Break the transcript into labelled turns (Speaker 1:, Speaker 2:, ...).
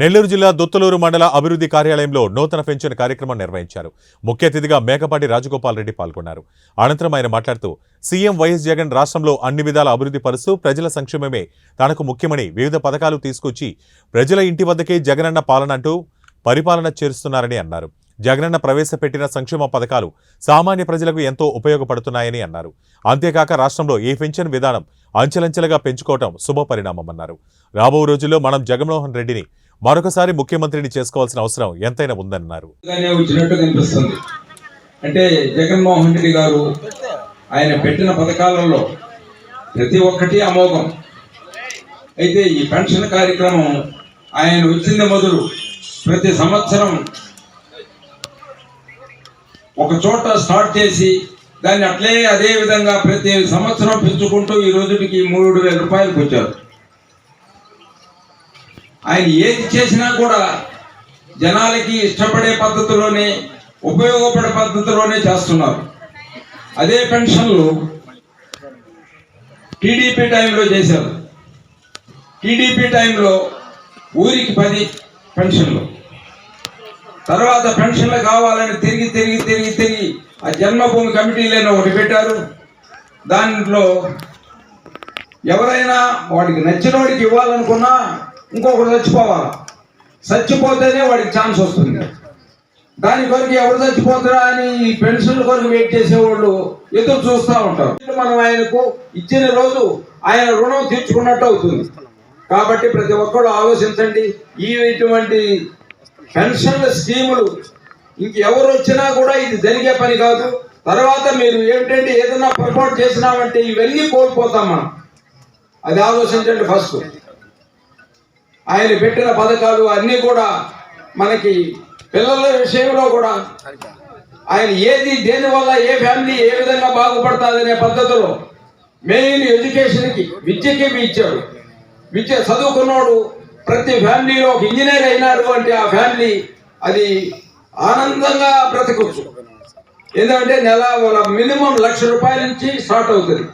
Speaker 1: నెల్లూరు జిల్లా దుత్తలూరు మండల అభివృద్ధి కార్యాలయంలో నూతన పెన్షన్ కార్యక్రమం నిర్వహించారు. ముఖ్య అతిథిగా మేకపాటి రాజగోపాల్ రెడ్డి పాల్గొన్నారు. అనంతరం ఆయన మాట్లాడుతూ సీఎం వైఎస్ జగన్ రాష్ట్రంలో అన్ని విధాల అభివృద్ధి పరుస్తూ ప్రజల సంక్షేమమే తనకు ముఖ్యమని వివిధ పథకాలు తీసుకొచ్చి ప్రజల ఇంటి వద్దకే జగనన్న పాలన అంటూ పరిపాలన చేరుస్తున్నారని అన్నారు. జగనన్న ప్రవేశపెట్టిన సంక్షేమ పథకాలు సామాన్య ప్రజలకు ఎంతో ఉపయోగపడుతున్నాయని అన్నారు. అంతేకాక రాష్ట్రంలో ఈ పెన్షన్ విధానం అంచెలంచెలుగా పెంచుకోవటం శుభపరిణామమన్నారు. రాబో రోజుల్లో మనం జగన్మోహన్ రెడ్డిని మరొకసారి ముఖ్యమంత్రిని చేసుకోవాల్సిన అవసరం ఎంతైనా ఉందన్నారు.
Speaker 2: అంటే జగన్మోహన్ రెడ్డి గారు ఆయన పెట్టిన పథకాలలో ప్రతి ఒక్కటి అమోఘం. అయితే ఈ పెన్షన్ కార్యక్రమం ఆయన వచ్చింది మొదలు ప్రతి సంవత్సరం ఒక చోట స్టార్ట్ చేసి దాన్ని అట్లే అదే విధంగా ప్రతి సంవత్సరం పెంచుకుంటూ ఈ రోజుకి మూడు వేల రూపాయలకు వచ్చారు. ఆయన ఏది చేసినా కూడా జనాలకి ఇష్టపడే పద్ధతిలోనే ఉపయోగపడే పద్ధతిలోనే చేస్తున్నారు. అదే పెన్షన్లు టీడీపీ టైంలో చేశారు. టీడీపీ టైంలో ఊరికి పది పెన్షన్లు. తర్వాత పెన్షన్లు కావాలని తిరిగి తిరిగి తిరిగి తిరిగి ఆ జన్మభూమి కమిటీలను ఒకటి పెట్టారు. దాంట్లో ఎవరైనా వాడికి నచ్చిన వాడికి ఇవ్వాలనుకున్నా ఇంకొకటి చచ్చిపోవాలి. చచ్చిపోతేనే వాడికి ఛాన్స్ వస్తుంది. దాని కొరకు ఎవరు చచ్చిపోతారా అని ఈ పెన్షన్ కొరకు వెయిట్ చేసేవాళ్ళు ఎదురు చూస్తూ ఉంటారు. మనం ఆయనకు ఇచ్చిన రోజు ఆయన రుణం తీర్చుకున్నట్టు అవుతుంది. కాబట్టి ప్రతి ఒక్కరు ఆలోచించండి. ఈ ఇటువంటి పెన్షన్ల స్కీములు ఇంకెవరు వచ్చినా కూడా ఇది జరిగే పని కాదు. తర్వాత మీరు ఏమిటంటే ఏదైనా పొరపాటు చేసినామంటే ఇవన్నీ కోల్పోతాం మనం. అది ఆలోచించండి ఫస్ట్. ఆయన పెట్టిన పథకాలు అన్నీ కూడా మనకి పిల్లల విషయంలో కూడా ఆయన ఏది దేనివల్ల ఏ ఫ్యామిలీ ఏ విధంగా బాగుపడుతుందనే పద్ధతిలో మెయిన్ ఎడ్యుకేషన్కి విద్యకి ఇచ్చాడు విద్య చదువుకున్నాడు ప్రతి ఫ్యామిలీలో ఒక ఇంజనీర్ అయినాడు అంటే ఆ ఫ్యామిలీ అది ఆనందంగా బ్రతకొచ్చు ఎందుకంటే నెల మినిమం లక్ష రూపాయల నుంచి స్టార్ట్ అవుతుంది.